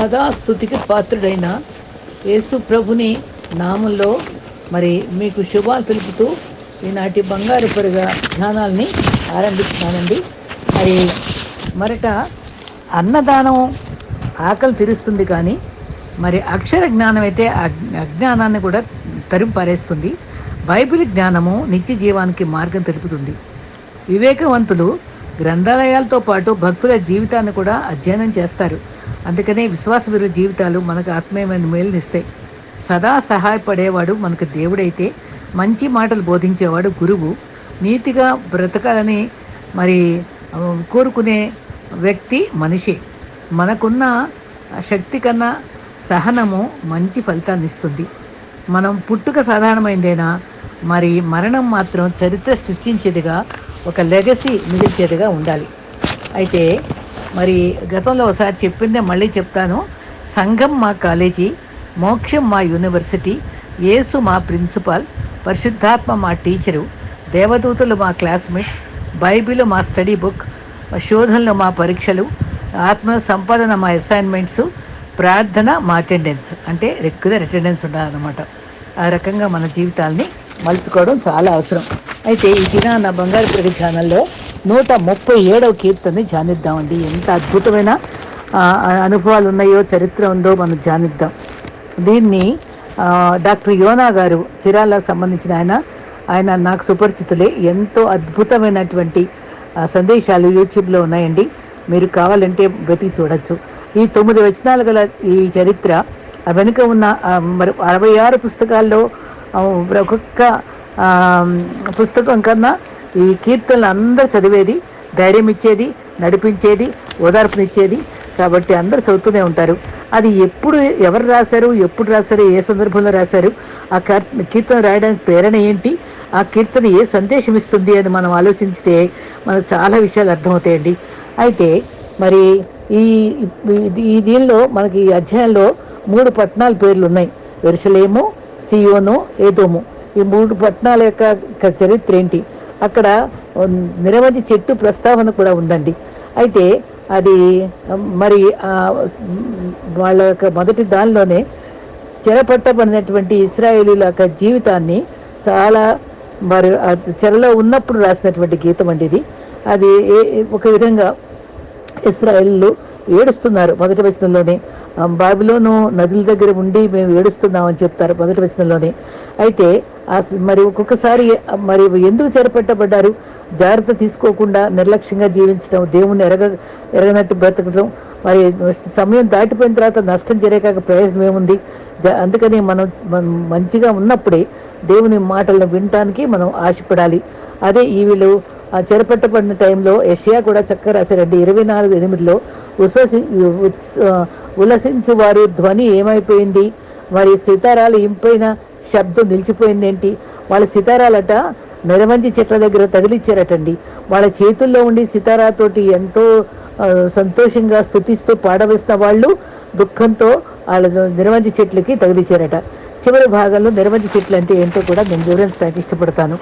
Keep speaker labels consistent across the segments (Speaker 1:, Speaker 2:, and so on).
Speaker 1: సదా స్థుతికి పాత్రుడైన యేసు ప్రభుని నామంలో మరి మీకు శుభాలు తెలుపుతూ ఈనాటి బంగారు పరుగ ధ్యానాల్ని ఆరంభిస్తున్నానండి. మరి మరట అన్నదానం ఆకలి తీరుస్తుంది కానీ మరి అక్షర జ్ఞానం అయితే అజ్ఞ- అజ్ఞానాన్ని కూడా తరిమి పారేస్తుంది. బైబిల్ జ్ఞానము నిత్య జీవానికి మార్గం తెలుపుతుంది. వివేకవంతులు గ్రంథాలయాలతో పాటు భక్తుల జీవితాన్ని కూడా అధ్యయనం చేస్తారు. అందుకనే విశ్వాసవీరుల జీవితాలు మనకు ఆత్మీయమైన మేలునిస్తాయి. సదా సహాయపడేవాడు మనకు దేవుడైతే మంచి మాటలు బోధించేవాడు గురువు. నీతిగా బ్రతకాలని మరి కోరుకునే వ్యక్తి మనిషి. మనకున్న శక్తి కన్నా సహనము మంచి ఫలితాన్ని ఇస్తుంది. మనం పుట్టుక సాధారణమైందేనా మరి మరణం మాత్రం చరిత్ర సృష్టించేదిగా ఒక లెగసీ మిగిల్చేదిగా ఉండాలి. అయితే మరి గతంలో ఒకసారి చెప్పిందే మళ్ళీ చెప్తాను. సంఘం మా కాలేజీ మోక్షం మా యూనివర్సిటీ యేసు మా ప్రిన్సిపాల్ పరిశుద్ధాత్మ మా టీచరు దేవదూతలు మా క్లాస్మేట్స్ బైబిల్ మా స్టడీ బుక్ శోధనలు మా పరీక్షలు ఆత్మ సంపాదన మా అసైన్మెంట్స్ ప్రార్థన మా అటెండెన్స్. అంటే రెగ్యులర్ అటెండెన్స్ ఉండాలన్నమాట. ఆ రకంగా మన జీవితాల్ని మలుచుకోవడం చాలా అవసరం. అయితే ఈ నా బంగారు ప్రగతి ఛానల్లో నూట ముప్పై ఏడవ కీర్తనని ధ్యానిద్దామండి. ఎంత అద్భుతమైన అనుభవాలు ఉన్నాయో చరిత్ర ఉందో మనం ధ్యానిద్దాం. దీన్ని డాక్టర్ యోనా గారు చిరాల సంబంధించిన ఆయన ఆయన నాకు సుపరిచితులే. ఎంతో అద్భుతమైనటువంటి సందేశాలు యూట్యూబ్లో ఉన్నాయండి. మీరు కావాలంటే వెతికి చూడొచ్చు. ఈ తొమ్మిది వచనాలు గల ఈ చరిత్ర వెనుక ఉన్న మరి అరవై ఆరు పుస్తకాల్లో ఒక్కొక్క పుస్తకం కన్నా ఈ కీర్తనలు అందరూ చదివేది ధైర్యం ఇచ్చేది నడిపించేది ఓదార్పునిచ్చేది. కాబట్టి అందరూ చదువుతూనే ఉంటారు. అది ఎప్పుడు ఎవరు రాశారు ఎప్పుడు రాశారు ఏ సందర్భంలో రాశారు ఆ కీర్తన రాయడానికి ప్రేరణ ఏంటి ఆ కీర్తన ఏ సందేశం ఇస్తుంది అని మనం ఆలోచిస్తే మనకు చాలా విషయాలు అర్థమవుతాయండి. అయితే మరి ఈ ఈ- ఈ దీనిలో మనకి ఈ అధ్యాయంలో మూడు పట్టణాల పేర్లు ఉన్నాయి వెరుసలేము సియోను ఏదోము. ఈ మూడు పట్టణాల యొక్క చరిత్ర ఏంటి? అక్కడ నిరవధి చెట్టు ప్రస్తావన కూడా ఉందండి. అయితే అది మరి వాళ్ళ యొక్క మొదటి దానిలోనే చెరపట్టబడినటువంటి ఇస్రాయేలీల యొక్క జీవితాన్ని చాలా మరి చెరలో ఉన్నప్పుడు రాసినటువంటి గీతం అండి ఇది. అది ఏ- ఒక విధంగా ఇస్రాయేళ్ళు ఏడుస్తున్నారు. మొదటి వచనంలోనే బాబిలోను నదుల దగ్గర ఉండి మేము ఏడుస్తున్నామని చెప్తారు మొదటి వచనంలోనే. అయితే మరి ఒక్కొక్కసారి మరి ఎందుకు చేరపెట్టబడ్డారు? జాగ్రత్త తీసుకోకుండా నిర్లక్ష్యంగా జీవించడం దేవుణ్ణి ఎరగ ఎరగనట్టు బ్రతకడం మరి సమయం దాటిపోయిన తర్వాత నష్టం జరిగాక ప్రయోజనం ఏముంది? జ- అందుకని మనం మంచిగా ఉన్నప్పుడే దేవుని మాటలను వినటానికి మనం ఆశపడాలి. అదే ఈ వీళ్ళు ఆ చెరపట్టబడిన టైంలో యషియా కూడా చక్కగా రాశారండి. ఇరవై నాలుగు ఎనిమిదిలో ఉససి ఉల్లసించు వారి ధ్వని ఏమైపోయింది? మరి సీతారాలు ఇంపైన శబ్దం నిలిచిపోయిందేంటి? వాళ్ళ సితారాలట నెరవంచి చెట్ల దగ్గర తగిలిచ్చారటండి. వాళ్ళ చేతుల్లో ఉండి సితారాతోటి ఎంతో సంతోషంగా స్థుతిస్తూ పాడవేసిన వాళ్ళు దుఃఖంతో వాళ్ళ నిరవంచి చెట్లకి తగిలిచ్చారట. చివరి భాగంలో నిరవంచి చెట్లు అంటే ఏంటో కూడా నేను వివరించడానికి ఇష్టపడతాను.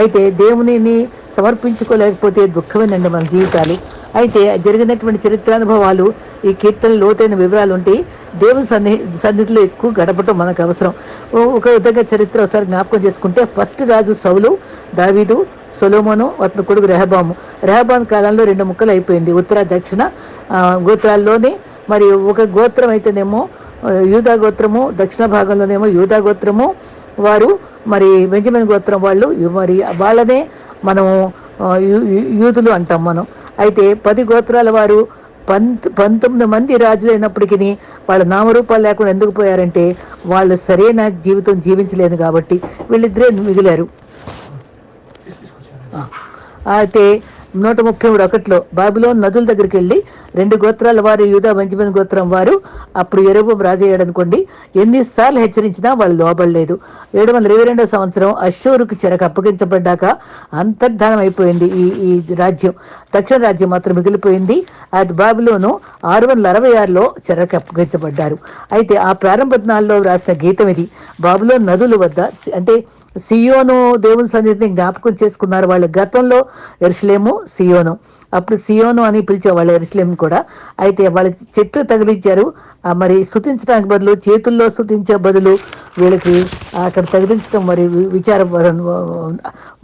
Speaker 1: అయితే దేవునిని సమర్పించుకోలేకపోతే దుఃఖమేనండి మన జీవితాలు. అయితే జరిగినటువంటి చరిత్రానుభవాలు ఈ కీర్తన లోతైన వివరాలు ఉంటే దేవుని సన్ని సన్నిధిలో ఎక్కువ గడపటం మనకు అవసరం. ఓ- ఒక విధంగా చరిత్ర ఒకసారి జ్ఞాపకం చేసుకుంటే ఫస్ట్ రాజు సౌలు దావీదు సొలోమోను అతని కొడుకు రెహబాము. రెహబాన్ కాలంలో రెండు ముక్కలు అయిపోయింది. ఉత్తర దక్షిణ గోత్రాల్లోనే మరి ఒక గోత్రం అయితేనేమో యూదా గోత్రము దక్షిణ భాగంలోనేమో యూదా గోత్రము. వారు మరి బెంజమిన్ గోత్రం వాళ్ళు మరి వాళ్ళనే మనము యూదులు అంటాం మనం. అయితే పది గోత్రాల వారు పంత్ పంతొమ్మిది మంది రాజులైనప్పటికీ వాళ్ళ నామరూపాలు లేకుండా ఎందుకు పోయారంటే వాళ్ళు సరైన జీవితం జీవించలేదు కాబట్టి వీళ్ళిద్దరే మిగిలారు. అయితే నూట ముప్పై మూడు ఒకటిలో బాబిలోన్ నదుల దగ్గరికి వెళ్ళి రెండు గోత్రాల వారు యూదా బెంజమిన్ గోత్రం వారు అప్పుడు ఎరుపు రాజయ్యాడనుకోండి ఎన్నిసార్లు హెచ్చరించినా వాళ్ళు లోబడలేదు. ఏడు వందల ఇరవై రెండో సంవత్సరం అశోరుకు చెరకు అప్పగించబడ్డాక అంతర్ధానం అయిపోయింది ఈ ఈ రాజ్యం. దక్షిణ రాజ్యం మాత్రం మిగిలిపోయింది. అది బాబిలోను ఆరు వందల అరవై ఆరులో చెరకు అప్పగించబడ్డారు. అయితే ఆ ప్రారంభ దినాల్లో రాసిన గీతం ఇది. బాబులో నదుల వద్ద అంటే సియోను దేవుని సన్నిధిని జ్ఞాపకం చేసుకున్నారు వాళ్ళు గతంలో ఎరుసలేము సియోను. అప్పుడు సియోను అని పిలిచేవాళ్ళు ఎరుసలేం కూడా. అయితే వాళ్ళ చెట్లు తగిలించారు. మరి స్థుతించడానికి బదులు చేతుల్లో స్థుతించే బదులు వీళ్ళకి అక్కడ తగిలించడం మరి విచారం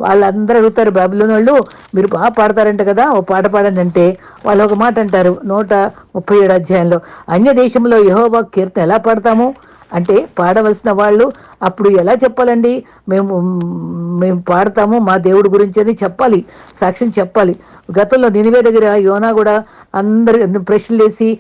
Speaker 1: వాళ్ళందరూ అడుగుతారు బాబులోని వాళ్ళు మీరు బాగా పాడతారంట కదా ఓ పాట పాడండి అంటే వాళ్ళు ఒక మాట అంటారు నూట ముప్పై ఏడు అధ్యాయంలో అన్య దేశంలో యహోబా కీర్తన ఎలా పాడతాము? అంటే పాడవలసిన వాళ్ళు అప్పుడు ఎలా చెప్పాలండి? మేము మేము పాడతాము మా దేవుడి గురించి అని చెప్పాలి సాక్ష్యం చెప్పాలి. గతంలో నినివే దగ్గర యోనా కూడా అందరు ప్రశ్నలు వేసి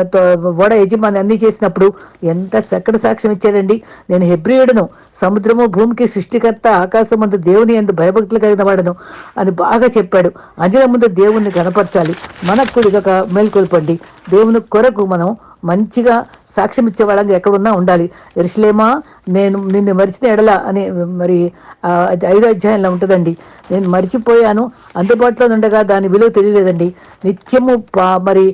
Speaker 1: తో- వడ యజమాని అన్ని చేసినప్పుడు ఎంత చక్కటి సాక్ష్యం ఇచ్చాడండి. నేను హెబ్రియుడును సముద్రము భూమికి సృష్టికర్త ఆకాశం ముందు దేవుని ఎందు భయభక్తులు కలిగిన వాడను అని బాగా చెప్పాడు. అంజన ముందు దేవుణ్ణి కనపరచాలి. మనకు కూడా ఇదొక మేల్కొల్పండి. దేవుని కొరకు మనం మంచిగా సాక్ష్యం ఇచ్చే వాళ్ళంగా ఎక్కడున్నా ఉండాలి. ఎరుసలేమా నేను నిన్ను మరిచిన ఎడల అని మరి ఐదో అధ్యాయంలో ఉంటుందండి. నేను మర్చిపోయాను అందుబాటులో ఉండగా దాని విలువ తెలియలేదండి. నిత్యము పా మరి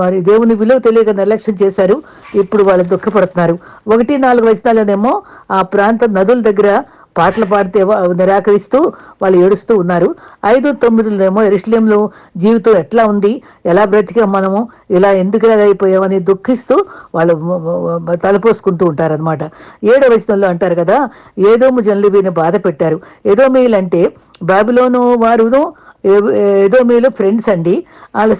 Speaker 1: మరి దేవుని విలువ తెలియక నిర్లక్ష్యం చేశారు. ఇప్పుడు వాళ్ళు దుఃఖపడుతున్నారు. ఒకటి నాలుగు వచనాలనేమో ఆ ప్రాంత నదుల దగ్గర పాటలు పాడితే నిరాకరిస్తూ వాళ్ళు ఏడుస్తూ ఉన్నారు. ఐదు తొమ్మిదిలోనేమో ఎరుసలేంలో జీవితం ఎట్లా ఉంది? ఎలా బ్రతికాం మనము? ఇలా ఎందుకు ఇలా అయిపోయామని దుఃఖిస్తూ వాళ్ళు తలపోసుకుంటూ ఉంటారనమాట ఏడో వచనంలో అంటారు కదా ఏదోము జనులు వీరిని బాధ పెట్టారు. ఏదో అంటే బాబిలోను వారును ఏదో మీలు ఫ్రెండ్స్ అండి. వాళ్ళ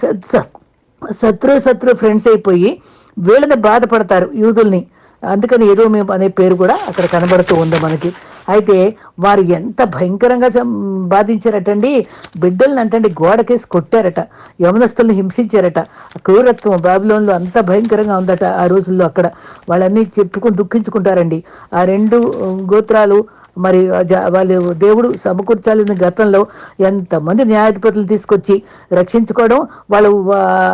Speaker 1: శత్రు శత్రు ఫ్రెండ్స్ అయిపోయి వీళ్ళని బాధపడతారు యూదుల్ని. అందుకని ఏదో మేము అనే పేరు కూడా అక్కడ కనబడుతూ ఉంది మనకి. అయితే వారు ఎంత భయంకరంగా బాధించారటండి. బిడ్డల్ని అంటండి గోడకేసి కొట్టారట. యమనస్తుల్ని హింసించారట. క్రూరత్వం బాబిలోన్లో అంత భయంకరంగా ఉందట ఆ రోజుల్లో అక్కడ. వాళ్ళన్నీ చెప్పుకొని దుఃఖించుకుంటారండి. ఆ రెండు గోత్రాలు మరి జ- వాళ్ళు దేవుడు సమకూర్చాలని గతంలో ఎంతమంది న్యాయాధిపతులు తీసుకొచ్చి రక్షించుకోవడం వాళ్ళు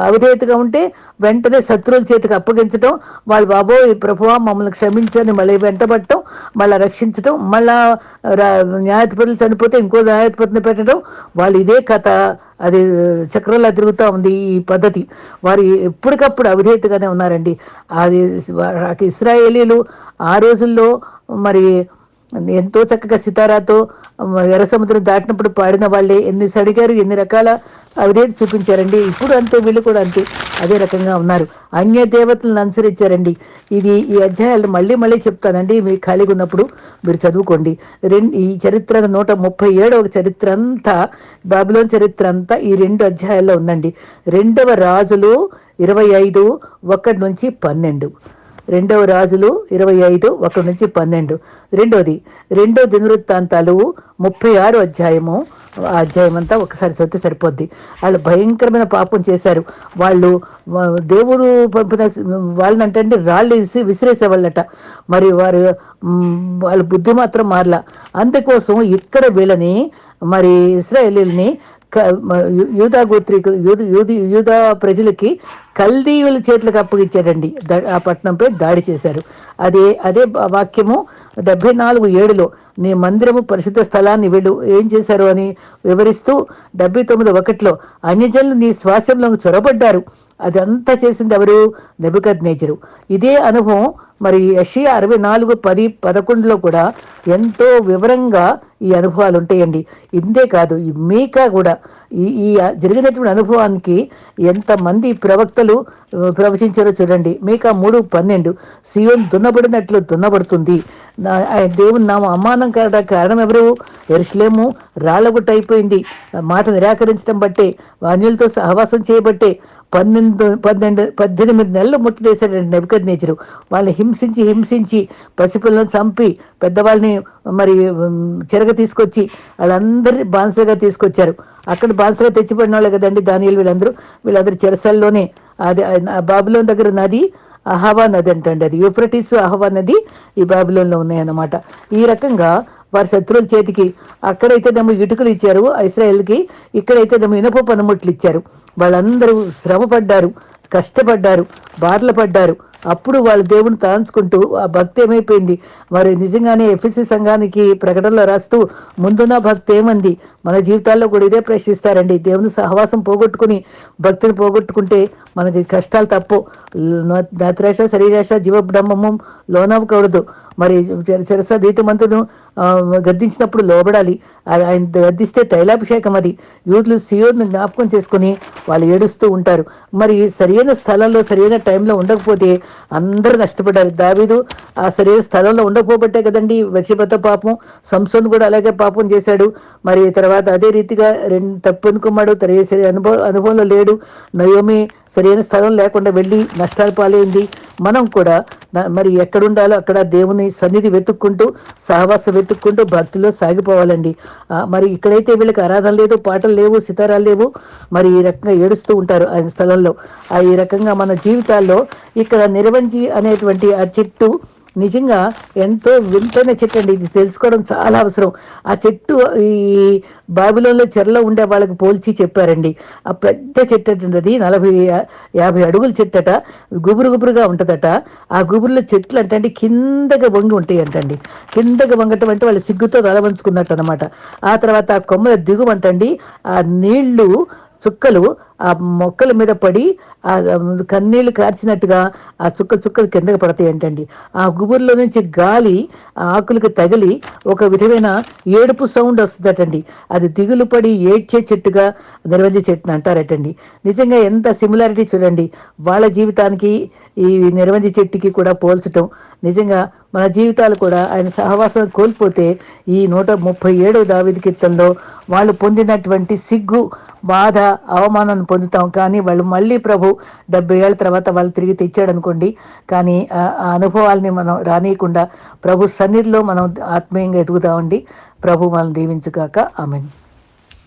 Speaker 1: అవిధేయతగా ఉంటే వెంటనే శత్రువుల చేతికి అప్పగించడం వాళ్ళు బాబోయ్ ప్రభువా మమ్మల్ని క్షమించని మళ్ళీ వెంటబడటం మళ్ళీ రక్షించడం మళ్ళా న్యాయాధిపతులు చనిపోతే ఇంకో న్యాయాధిపతిని పెట్టడం వాళ్ళు ఇదే కథ. అది చక్రంలా తిరుగుతూ ఉంది ఈ పద్ధతి. వారు ఎప్పటికప్పుడు అవిధేయతగానే ఉన్నారండి. అది ఇస్రాయేలీలు ఆ రోజుల్లో మరి ఎంతో చక్కగా సితారాతో ఎర్ర సముద్రం దాటినప్పుడు పాడిన వాళ్ళే. ఎన్ని సడిగారు ఎన్ని రకాల అవిధేయత చూపించారండి. ఇప్పుడు అంతే వీళ్ళు కూడా అంతే. అదే రకంగా ఉన్నారు. అన్య దేవతలను అనుసరించారండి. ఇది ఈ అధ్యాయాలు మళ్ళీ మళ్ళీ చెప్తానండి. మీరు ఖాళీగా ఉన్నప్పుడు మీరు చదువుకోండి. రెండు ఈ చరిత్ర నూట ముప్పై ఏడవ చరిత్ర అంతా బాబిలోన్ చరిత్ర అంతా ఈ రెండు అధ్యాయాల్లో ఉందండి. రెండవ రాజులు ఇరవై ఐదు ఒకటి నుంచి పన్నెండు. రెండవ రాజులు ఇరవై ఐదు ఒకటి నుంచి పన్నెండు. రెండోది రెండో దినవృత్తాంతాలు ముప్పై ఆరు అధ్యాయము. ఆ అధ్యాయం అంతా ఒకసారి చదివితే సరిపోద్ది. వాళ్ళు భయంకరమైన పాపం చేశారు. వాళ్ళు దేవుడు పంపిన వాళ్ళని అంటే రాళ్ళు వేసి విసిరేసేవాళ్ళట. మరి వారు వాళ్ళ బుద్ధి మాత్రం మారలా. అందుకోసం ఇక్కడ వీళ్ళని మరి ఇస్రాయేలీల్ని యూదా గోత్రికు యూదు యూది యూదా ప్రజలకి కల్దీయుల చేతులకు అప్పగించారండి ఆ పట్టణంపై దాడి చేశారు. అదే అదే వాక్యము డెబ్బై నాలుగు ఏడులో నీ మందిరము పరిశుద్ధ స్థలాన్ని వీళ్ళు. ఏం చేశారు? అని వివరిస్తూ డెబ్బై తొమ్మిది ఒకటిలో అన్యజనులు నీ స్వాస్యంలో చొరబడ్డారు. అదంతా చేసింది ఎవరు? నెబుకద్ నేచరు ఇదే అనుభవం మరి యషియా అరవై నాలుగు పది పదకొండులో కూడా ఎంతో వివరంగా ఈ అనుభవాలు ఉంటాయండి ఇంతే కాదు ఈ మీకా కూడా ఈ ఈ జరిగినటువంటి అనుభవానికి ఎంతమంది ప్రవక్తలు ప్రవచించారో చూడండి. మీకా మూడు పన్నెండు. సియోన్ దున్నబడినట్లు దున్నబడుతుంది. దేవుని నామ అమానం కాద కారణం ఎవరు ఎరుసలేము రాళ్ళగుట్ట అయిపోయింది మాట నిరాకరించడం బట్టే అన్యులతో సహవాసం చేయబట్టే పన్నెండు పన్నెండు పద్దెనిమిది నెలలు ముట్టడేశాడు నెబద్ నేచరు వాళ్ళని హింసించి హింసించి పసిపిల్లలను చంపి పెద్దవాళ్ళని మరి చెరగ తీసుకొచ్చి వాళ్ళందరినీ బాన్సగా తీసుకొచ్చారు. అక్కడ బాన్సగా తెచ్చిపడిన వాళ్ళే కదండి దానియలు వీళ్ళందరూ. వీళ్ళందరూ చెరసల్లోనే అది బాబులోన్ దగ్గర నది అహవా నది అంటండి అది. యూఫ్రటిస్ అహవా నది ఈ బాబులోన్లో ఉన్నాయన్నమాట. ఈ రకంగా వారి శత్రువుల చేతికి అక్కడైతే దమ్ము ఇటుకలు ఇచ్చారు ఇస్రాయెల్కి ఇక్కడైతే దమ్ము ఇనుప పనిముట్లు ఇచ్చారు. వాళ్ళందరూ శ్రమ పడ్డారు కష్టపడ్డారు బాధలు పడ్డారు. అప్పుడు వాళ్ళు దేవుని తాంచుకుంటూ ఆ భక్తి ఏమైపోయింది? మరి నిజంగానే ఎఫ్ఎస్సి సంఘానికి ప్రకటనలో రాస్తూ ముందున్న భక్తి ఏమంది? మన జీవితాల్లో కూడా ఇదే ప్రశ్నిస్తారండి. దేవుని సహవాసం పోగొట్టుకుని భక్తిని పోగొట్టుకుంటే మనకి కష్టాలు తప్పు. నత్రేష శరీరాశ జీవ బ్రహ్మము లోనవ్వకూడదు. మరి సరస దీతమంతును గద్దించినప్పుడు లోబడాలి. ఆయన గద్దిస్తే తైలాభిషేకం అది. యూత్లు సియోను జ్ఞాపకం చేసుకుని వాళ్ళు ఏడుస్తూ ఉంటారు. మరి సరైన స్థలంలో సరైన టైంలో ఉండకపోతే అందరూ నష్టపడ్డారు. దావీదు ఆ సరైన స్థలంలో ఉండకపోబట్టే కదండి వశీభత పాపం. సంసోన్ కూడా అలాగే పాపం చేశాడు. మరి తర్వాత అదే రీతిగా రెండు తప్పు అనుకున్నాడు. తన సరి అనుభవ అనుభవంలో లేడు. నయోమి సరైన స్థలం లేకుండా వెళ్ళి నష్టాలు పాలైంది. మనం కూడా మరి ఎక్కడుండాలో అక్కడ దేవుని సన్నిధి వెతుక్కుంటూ సహవాసం వెతుక్కుంటూ భక్తిలో సాగిపోవాలండి. మరి ఇక్కడైతే వీళ్ళకి ఆరాధన లేదు పాటలు లేవు సితారాలు లేవు. మరి ఈ రకంగా ఏడుస్తూ ఉంటారు ఆయన స్థలంలో. ఆ ఈ రకంగా మన జీవితాల్లో ఇక్కడ నిరవంజి అనేటువంటి ఆ చెట్టు నిజంగా ఎంతో వింతైన చెట్టు అండి. ఇది తెలుసుకోవడం చాలా అవసరం. ఆ చెట్టు ఈ బాబిలోన్లో చెరలో ఉండే వాళ్ళకి పోల్చి చెప్పారండి. ఆ పెద్ద చెట్టు అండి అది నలభై యాభై అడుగుల చెట్టట గుబురు గుబురుగా ఉంటుందట. ఆ గుబురులో చెట్లు అంటే అండి కిందగా వంగి ఉంటాయి అంటండి కిందగా వంగటం అంటే వాళ్ళు సిగ్గుతో తలవంచుకున్నట్టు అనమాట ఆ తర్వాత ఆ కొమ్మల దిగువంటండి ఆ నీళ్ళు చుక్కలు ఆ మొక్కల మీద పడి ఆ కన్నీళ్ళు కార్చినట్టుగా ఆ చుక్క చుక్కలు కిందకి పడతాయంటండి ఆ గుబురులో నుంచి గాలి ఆకులకు తగిలి ఒక విధమైన ఏడుపు సౌండ్ వస్తుందటండి. అది దిగులు పడి ఏడ్చే చెట్టుగా నిర్వంజి చెట్టుని అంటారటండి. నిజంగా ఎంత సిమిలారిటీ చూడండి. వాళ్ళ జీవితానికి ఈ నిర్వంజి చెట్టుకి కూడా పోల్చటం నిజంగా మన జీవితాలు కూడా ఆయన సహవాసం కోల్పోతే ఈ నూట ముప్పై ఏడవ దావిది కీర్తనలో వాళ్ళు పొందినటువంటి సిగ్గు బాధ అవమానాన్ని పొందుతాం. కానీ వాళ్ళు మళ్ళీ ప్రభు డెబ్బై ఏళ్ళ తర్వాత వాళ్ళు తిరిగి తెచ్చాడు అనుకోండి కానీ ఆ అనుభవాల్ని మనం రానియకుండా ప్రభు సన్నిధిలో మనం ఆత్మీయంగా ఎదుగుతామండి ప్రభు మనం దీవించుగాక. ఆమెను.